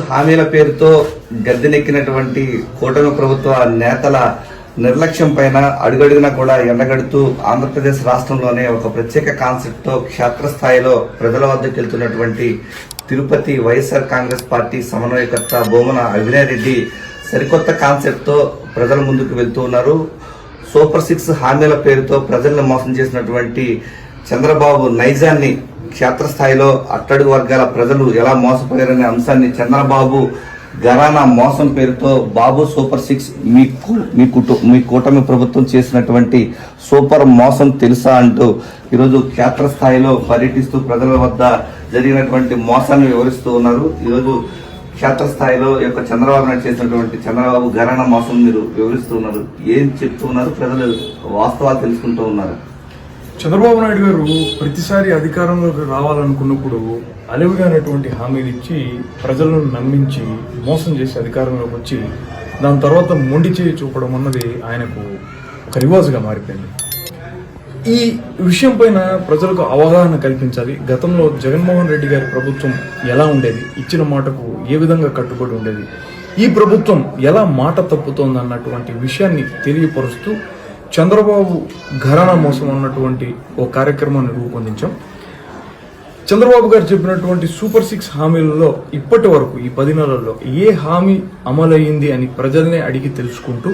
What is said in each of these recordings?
హామీల పేరుతో గద్దెనెక్కినటువంటి కూటమి ప్రభుత్వ నేతల నిర్లక్ష్యం పైన అడుగడుగునా కూడా ఎండగడుతూ ఆంధ్రప్రదేశ్ రాష్ట్రంలోనే ఒక ప్రత్యేక కాన్సెప్ట్తో క్షేత్రస్థాయిలో ప్రజల వద్దకు వెళ్తున్నటువంటి తిరుపతి వైఎస్ఆర్ కాంగ్రెస్ పార్టీ సమన్వయకర్త బోమన అభినయ్ రెడ్డి సరికొత్త కాన్సెప్ట్తో ప్రజల ముందుకు వెళ్తూ ఉన్నారు. సూపర్ సిక్స్ హామీల పేరుతో ప్రజలను మోసం చేసినటువంటి చంద్రబాబు నైజాన్ని క్షేత్రస్థాయిలో అట్టడుగు వర్గాల ప్రజలు ఎలా మోసపోయారనే అంశాన్ని చంద్రబాబు గరానా మోసం పేరుతో బాబు సూపర్ సిక్స్ మీ కు- మీ కుటు మీ కూటమి ప్రభుత్వం చేసినటువంటి సూపర్ మోసం తెలుసా అంటూ ఈరోజు క్షేత్రస్థాయిలో పర్యటిస్తూ ప్రజల వద్ద జరిగినటువంటి మోసాన్ని వివరిస్తూ ఉన్నారు. ఈరోజు క్షేత్రస్థాయిలో యొక్క చంద్రబాబు నాయుడు చేసినటువంటి చంద్రబాబు ఘరానా మోసం మీరు వివరిస్తూ ఉన్నారు. ఏం చెప్తూ ఉన్నారు? ప్రజలు వాస్తవాలు తెలుసుకుంటూ ఉన్నారు. చంద్రబాబు నాయుడు గారు ప్రతిసారి అధికారంలోకి రావాలనుకున్నప్పుడు అలవిగానటువంటి హామీలు ఇచ్చి ప్రజలను నమ్మించి మోసం చేసి అధికారంలోకి వచ్చి దాని తర్వాత మొండి చేయి చూపడం అన్నది ఆయనకు ఒక రివాజ్గా మారిపోయింది. ఈ విషయం పైన ప్రజలకు అవగాహన కల్పించాలి. గతంలో జగన్మోహన్ రెడ్డి గారి ప్రభుత్వం ఎలా ఉండేది? ఇచ్చిన మాటకు ఏ విధంగా కట్టుబడి ఉండేది? ఈ ప్రభుత్వం ఎలా మాట తప్పుతోంది అన్నటువంటి విషయాన్ని తెలియపరుస్తూ చంద్రబాబు ఘరానా మోసం అన్నటువంటి ఓ కార్యక్రమాన్ని రూపొందించాం. చంద్రబాబు గారు చెప్పినటువంటి సూపర్ సిక్స్ హామీలలో ఇప్పటి వరకు ఈ పది నెలల్లో ఏ హామీ అమలయ్యింది అని ప్రజల్నే అడిగి తెలుసుకుంటూ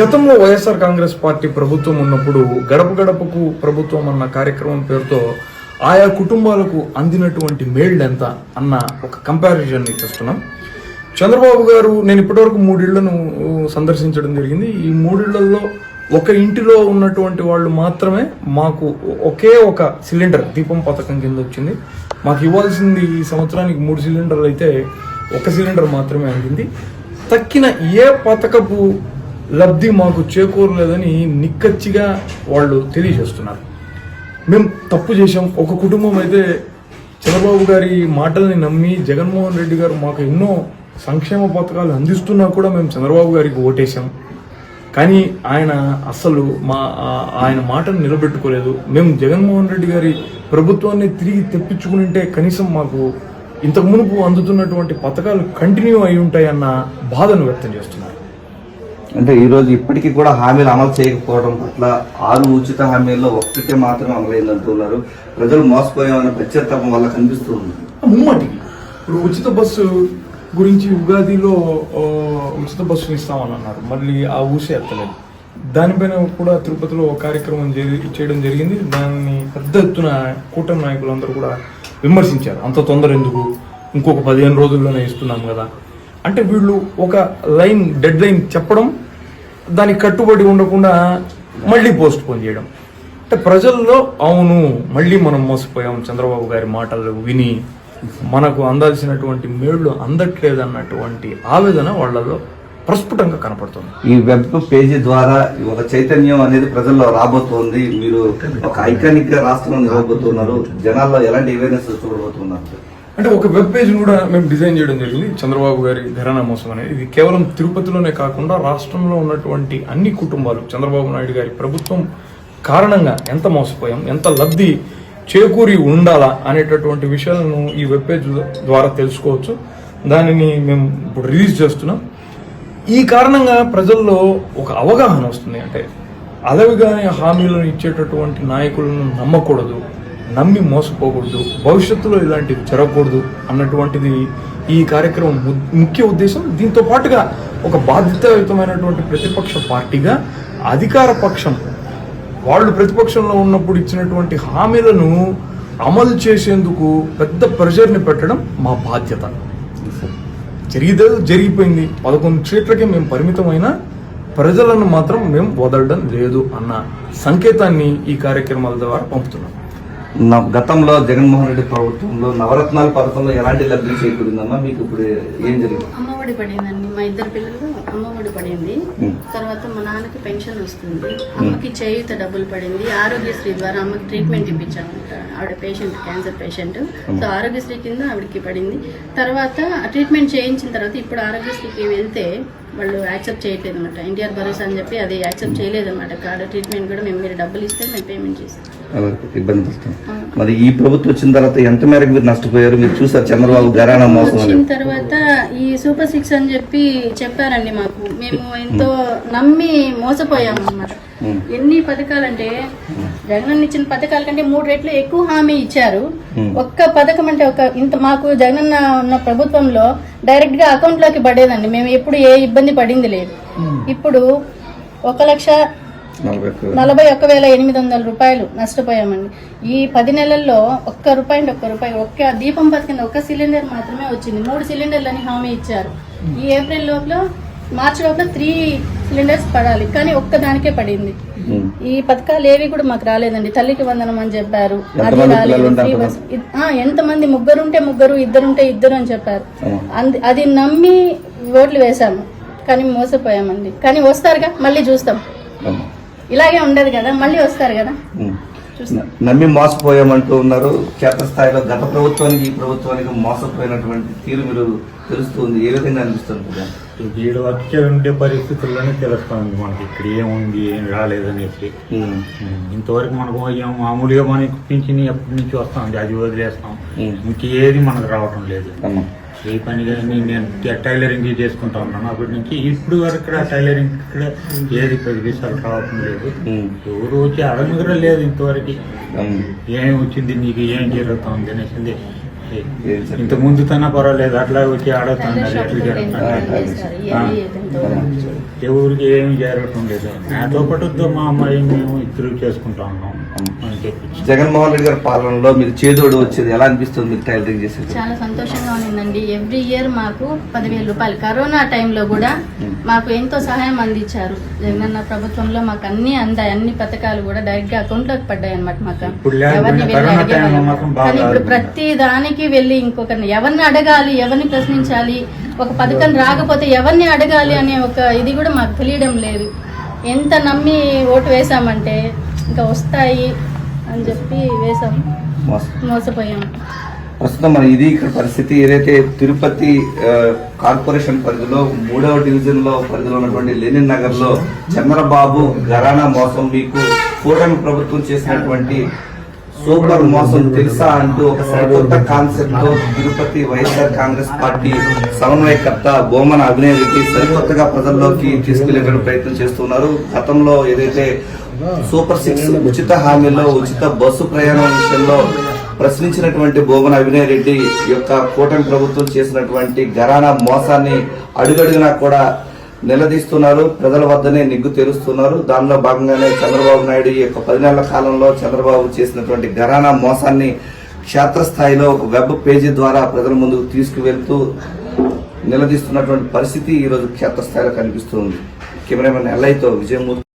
గతంలో వైఎస్ఆర్ కాంగ్రెస్ పార్టీ ప్రభుత్వం ఉన్నప్పుడు గడప గడపకు ప్రభుత్వం అన్న కార్యక్రమం పేరుతో ఆయా కుటుంబాలకు అందినటువంటి మేళ్ళు ఎంత అన్న ఒక కంపారిజన్ తెస్తున్నాం. చంద్రబాబు గారు నేను ఇప్పటివరకు మూడిళ్ళను సందర్శించడం జరిగింది. ఈ మూడిళ్ళలో ఒక ఇంటిలో ఉన్నటువంటి వాళ్ళు మాత్రమే మాకు ఒకే ఒక సిలిండర్ దీపం పథకం కింద వచ్చింది. మాకు ఇవ్వాల్సింది ఈ సంవత్సరానికి మూడు సిలిండర్లు అయితే ఒక సిలిండర్ మాత్రమే అందింది. తక్కిన ఏ పథకపు లబ్ధి మాకు చేకూరలేదని నిక్కచ్చిగా వాళ్ళు తెలియజేస్తున్నారు. మేము తప్పు చేశాం. ఒక కుటుంబం అయితే చంద్రబాబు గారి మాటల్ని నమ్మి జగన్మోహన్ రెడ్డి గారు మాకు ఎన్నో సంక్షేమ పథకాలు అందిస్తున్నా కూడా మేము చంద్రబాబు గారికి ఓటేశాం. కానీ ఆయన అస్సలు మా ఆయన మాటను నిలబెట్టుకోలేదు. మేము జగన్మోహన్ రెడ్డి గారి ప్రభుత్వాన్ని తిరిగి తెప్పించుకుంటే కనీసం మాకు ఇంతకు మునుపు అందుతున్నటువంటి పథకాలు కంటిన్యూ అయి ఉంటాయన్న బాధను వ్యక్తం చేస్తున్నారు. అంటే ఈ రోజు ఇప్పటికీ కూడా హామీలు అమలు చేయకపోవడం పట్ల ఆరు ఉచిత హామీల్లో ఒక్కటే మాత్రమే అమలైంది అంటున్నారు. ప్రజలు మోసపోయామన్న పశ్చాత్తాపం వల్ల కనిపిస్తూ ఉంది. ఇప్పుడు ఉచిత బస్సు గురించి ఉగాదిలో ఉచిత బస్సులు ఇస్తామని అన్నారు మళ్ళీ ఆ ఊసే ఎత్తలేదు. దానిపైన కూడా తిరుపతిలో ఒక కార్యక్రమం చేయడం జరిగింది. దాన్ని పెద్ద ఎత్తున కూటమి నాయకులందరూ కూడా విమర్శించారు. అంత తొందర ఎందుకు? ఇంకొక పదిహేను రోజుల్లోనే ఇస్తున్నాం కదా. అంటే వీళ్ళు ఒక లైన్ డెడ్ లైన్ చెప్పడం దానికి కట్టుబడి ఉండకుండా మళ్ళీ పోస్ట్ పోన్ చేయడం. అంటే ప్రజల్లో అవును మళ్ళీ మనం మోసపోయాం చంద్రబాబు గారి మాటలు విని మనకు అందాల్సినటువంటి మేళ్ళు అందట్లేదు అన్నటువంటి ఆవేదన వాళ్ళలో ప్రస్ఫుటంగా కనపడుతుంది. ఈ వెబ్ పేజీ ద్వారా ఒక చైతన్యం అనేది ప్రజల్లో రాబోతోంది. మీరు ఒక ఐకానిక్గా రాష్ట్రంలో నిలవబోతున్నారు. జనాల్లో ఎలాంటి అవేర్నెస్ చూడబోతున్నారు? అంటే ఒక వెబ్ పేజ్ కూడా మేము డిజైన్ చేయడం జరిగింది. చంద్రబాబు గారి ఘరానా మోసం అనేది. ఇది కేవలం తిరుపతిలోనే కాకుండా రాష్ట్రంలో ఉన్నటువంటి అన్ని కుటుంబాలు చంద్రబాబు నాయుడు గారి ప్రభుత్వం కారణంగా ఎంత మోసపోయాం ఎంత లబ్ధి చేకూరి ఉండాలా అనేటటువంటి విషయాలను ఈ వెబ్ పేజ్ ద్వారా తెలుసుకోవచ్చు. దానిని మేము ఇప్పుడు రిలీజ్ చేస్తున్నాం. ఈ కారణంగా ప్రజల్లో ఒక అవగాహన వస్తుంది. అంటే అలవిగానే హామీలను ఇచ్చేటటువంటి నాయకులను నమ్మకూడదు నమ్మి మోసపోకూడదు భవిష్యత్తులో ఇలాంటివి జరగకూడదు అన్నటువంటిది ఈ కార్యక్రమం ము- ముఖ్య ఉద్దేశం. దీంతో పాటుగా ఒక బాధ్యతాయుతమైనటువంటి ప్రతిపక్ష పార్టీగా అధికార పక్షం వాళ్ళు ప్రతిపక్షంలో ఉన్నప్పుడు ఇచ్చినటువంటి హామీలను అమలు చేసేందుకు పెద్ద ప్రెషర్ని పెట్టడం మా బాధ్యత. జరిగితే జరిగిపోయింది. పదకొండు సీట్లకి మేము పరిమితమైన ప్రజలను మాత్రం మేము వదలడం లేదు అన్న సంకేతాన్ని ఈ కార్యక్రమాల ద్వారా పంపుతున్నాం. గతంలో జగన్మోహన్ రెడ్డి ప్రభుత్వంలో నవరత్నాల పథకంలో ఎలాంటి లబ్ధి చేకూరిందమ్మా? మీకు ఇప్పుడు ఏం జరిగింది? అమ్మఒడి పడిందండి. మా ఇద్దరు పిల్లలు అమ్మఒడి పడింది. తర్వాత మా నాన్నకి పెన్షన్ వస్తుంది. అమ్మకి చేయూత డబ్బులు పడింది. ఆరోగ్యశ్రీ ద్వారా అమ్మకి ట్రీట్మెంట్ ఇప్పించామంట ఆవిడ patient cancer patient so Aarogyasri కింద ఆవిడకి పడింది. తర్వాత ట్రీట్మెంట్ చేయించిన తర్వాత ఇప్పుడు ఆరోగ్యశ్రీకి వెళ్తే వాళ్ళు యాక్సెప్ట్ చేయట్లేదు అనమాట ఎన్టీఆర్ భరోసా అని చెప్పి అది యాక్సెప్ట్ చేయలేదు అనమాట కార్డు ట్రీట్మెంట్ కూడా మేము మీరు డబ్బులు ఇస్తే మేము పేమెంట్ చేస్తాం. ఇబ్బంది పడుతుంది. మరి ఈ ప్రభుత్వం వచ్చిన తర్వాత ఎంత మేరకు మీరు నష్టపోయారు? మీరు చూసారు చంద్రబాబు గరానా మోసం వచ్చిన తర్వాత ఈ సూపర్ సిక్స్ అని చెప్పి చెప్పారండి మాకు. మేము ఎంతో నమ్మి మోసపోయాము అన్నమాట. ఎన్ని పథకాలంటే జగనన్న ఇచ్చిన పథకాల కంటే మూడు రెట్లు ఎక్కువ హామీ ఇచ్చారు. ఒక్క పథకం అంటే ఒక ఇంత మాకు జగనన్న ఉన్న ప్రభుత్వంలో డైరెక్ట్గా అకౌంట్లోకి పడేదండి. మేము ఎప్పుడు ఏ ఇబ్బంది పడింది లేదు. ఇప్పుడు ఒక లక్ష నలభై ఒక్క వేల. ఎనిమిది వందల రూపాయలు నష్టపోయామండి. ఈ పది నెలల్లో ఒక్క రూపాయి ఒక్క రూపాయి ఒక్క దీపం పథకం ఒక్క సిలిండర్ మాత్రమే వచ్చింది. మూడు సిలిండర్లని హామీ ఇచ్చారు. ఈ ఏప్రిల్ లోపల మార్చి లోపల త్రీ సిలిండర్స్ పడాలి కానీ ఒక్క దానికే పడింది. ఈ పథకాలు ఏవి కూడా మాకు రాలేదండి. తల్లికి వందనం అని చెప్పారు. అది రాలేదు ఎంతమంది? ముగ్గురుంటే ముగ్గురు ఇద్దరుంటే ఇద్దరు అని చెప్పారు. అంది- అది నమ్మి ఓట్లు వేశాము. కానీ మోసపోయామండి. కానీ వస్తారుగా మళ్ళీ చూస్తాం. ఇలాగే ఉండదు కదా మళ్ళీ వస్తారు కదా. నమ్మి మోసపోయామంటూ ఉన్నారు క్షేత్రస్థాయిలో గత ప్రభుత్వానికి ఈ ప్రభుత్వానికి మోసపోయినటువంటి తీరు మీరు తెలుస్తుంది ఏ విధంగా అనిపిస్తుంది? వీడు వచ్చే ఉండే పరిస్థితుల్లోనే తెలుస్తుంది మనకి ఇక్కడ ఏముంది ఏం రాలేదనేసి ఉమ్. ఇంతవరకు మనకు ఏం మామూలుగా మనకి పింఛన్ ఎప్పటి నుంచి వస్తాం అది వదిలేస్తాం. ఇంకేది మనకు రావటం లేదు. ఏ పని కానీ నేను టైలరింగ్ చేసుకుంటా ఉన్నాను అప్పటి నుంచి ఇప్పుడు వరకు కూడా టైలరింగ్ ఇక్కడ ఏది పది పైసలు రావటం లేదు. ఎవరు వచ్చి అడగడం లేదు ఇంతవరకు. ఏం వచ్చింది నీకు ఏం జరుగుతుంది అనేసి ఏం చెప్పారు? ఇంత ముందు తన పర్వాలేదు అట్లా వచ్చి ఎట్లా ఎంతో ఎవరికి ఏమి జరగటం లేదు నాతో పాటు మా అమ్మాయి మేము ఇద్దరు చేసుకుంటా ఉన్నాం జగన్మోహన్ రెడ్డి గారి పాలనలో మీకు చేదోడు వచ్చేది ఎలా అనిపిస్తుంది మీకు టైలరింగ్ చేసేది? చాలా సంతోషంగా ఉండిందండి. ఎవ్రీ ఇయర్ మాకు పదివేల రూపాయలు. కరోనా టైంలో కూడా మాకు ఎంతో సహాయం అందించారు. జగనన్న ప్రభుత్వంలో మాకు అన్ని అందాయి అన్ని పథకాలు కూడా డైరెక్ట్గా అకౌంట్లోకి పడ్డాయి అనమాట మాకు ఎవరిని కానీ ఇప్పుడు. ప్రతి దానికి వెళ్ళి ఇంకొకరిని ఎవరిని అడగాలి ఎవరిని ప్రశ్నించాలి ఒక పథకం రాకపోతే ఎవరిని అడగాలి అనే ఒక ఇది కూడా మాకు తెలియడం లేదు. ఎంత నమ్మి ఓటు వేసామంటే ఇంకా వస్తాయి అని చెప్పి వేసాం మోసం మోసపోయాం. ప్రస్తుతం మన ఇది ఇక్కడ పరిస్థితి ఏదైతే తిరుపతి కార్పొరేషన్ పరిధిలో మూడవ డివిజన్లో పరిధిలో ఉన్నటువంటి లెనిన్ నగర్లో చంద్రబాబు గరానా మోసం మీకు కూటమి ప్రభుత్వం చేసినటువంటి సూపర్ మోసం తెలుసా అంటూ ఒక సరికొత్త కాన్సెప్ట్తో తిరుపతి వైఎస్ఆర్ కాంగ్రెస్ పార్టీ సమన్వయకర్త బొమ్మన అభినేతకి రెడ్డి సరికొత్తగా ప్రజల్లోకి తీసుకెళ్ళేటువంటి ప్రయత్నం చేస్తున్నారు. గతంలో ఏదైతే సూపర్ సిక్స్ ఉచిత హామీలో ఉచిత బస్సు ప్రయాణం విషయంలో ప్రశ్నించినటువంటి బోమన అభినయ్ రెడ్డి యొక్క కూటమి ప్రభుత్వం చేసినటువంటి గరానా మోసాన్ని అడుగడుగునా కూడా నిలదీస్తున్నారు. ప్రజల వద్దనే నిగ్గు తెరుస్తున్నారు. దానిలో భాగంగానే చంద్రబాబు నాయుడు ఈ యొక్క పది నెలల కాలంలో చంద్రబాబు చేసినటువంటి ఘరానా మోసాన్ని క్షేత్రస్థాయిలో ఒక వెబ్ పేజీ ద్వారా ప్రజల ముందుకు తీసుకువెళ్తూ నిలదీస్తున్నటువంటి పరిస్థితి ఈ రోజు క్షేత్రస్థాయిలో కనిపిస్తుంది కెమెరామెన్ ఎల్ఐతో విజయమూర్తి